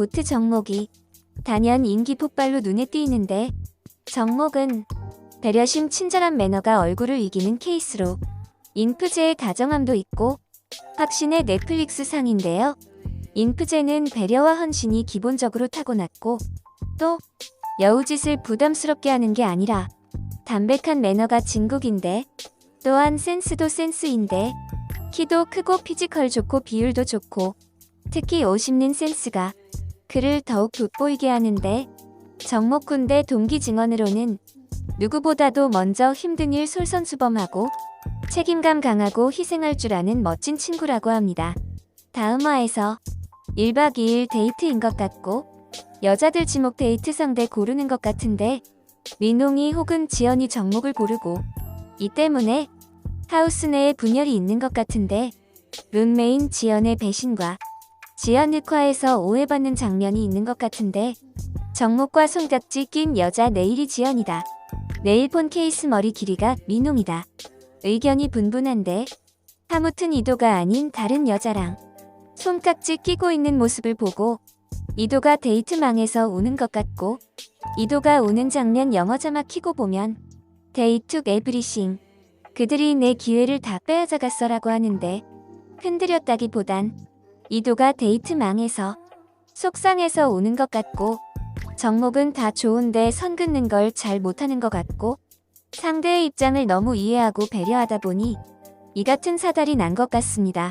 고트 정목이 단연 인기 폭발로 눈에 띄는데 정목은 배려심 친절한 매너가 얼굴을 이기는 케이스로 인프제의 다정함도 있고 확신의 넷플릭스 상인데요. 인프제는 배려와 헌신이 기본적으로 타고났고 또 여우짓을 부담스럽게 하는 게 아니라 담백한 매너가 진국인데 또한 센스도 센스인데 키도 크고 피지컬 좋고 비율도 좋고 특히 옷 입는 센스가 그를 더욱 돋보이게 하는데 정목 군대 동기 증언으로는 누구보다도 먼저 힘든 일 솔선수범하고 책임감 강하고 희생할 줄 아는 멋진 친구라고 합니다. 다음화에서 1박 2일 데이트인 것 같고 여자들 지목 데이트 상대 고르는 것 같은데 민홍이 혹은 지연이 정목을 고르고 이 때문에 하우스 내에 분열이 있는 것 같은데 룬메인 지연의 배신과 지연 흑화에서 오해받는 장면이 있는 것 같은데 정목과 손깍지 낀 여자 내일이 지연이다. 네일폰 케이스 머리 길이가 민홍이다. 의견이 분분한데 아무튼 이도가 아닌 다른 여자랑 손깍지 끼고 있는 모습을 보고 이도가 데이트망에서 우는 것 같고 이도가 우는 장면 영어 자막 키고 보면 데이트 에브리싱 그들이 내 기회를 다 빼앗아갔어라고 하는데 흔들렸다기보단 이도가 데이트망에서 속상해서 우는 것 같고 정목은 다 좋은데 선 긋는 걸 잘 못하는 것 같고 상대의 입장을 너무 이해하고 배려하다 보니 이 같은 사달이 난 것 같습니다.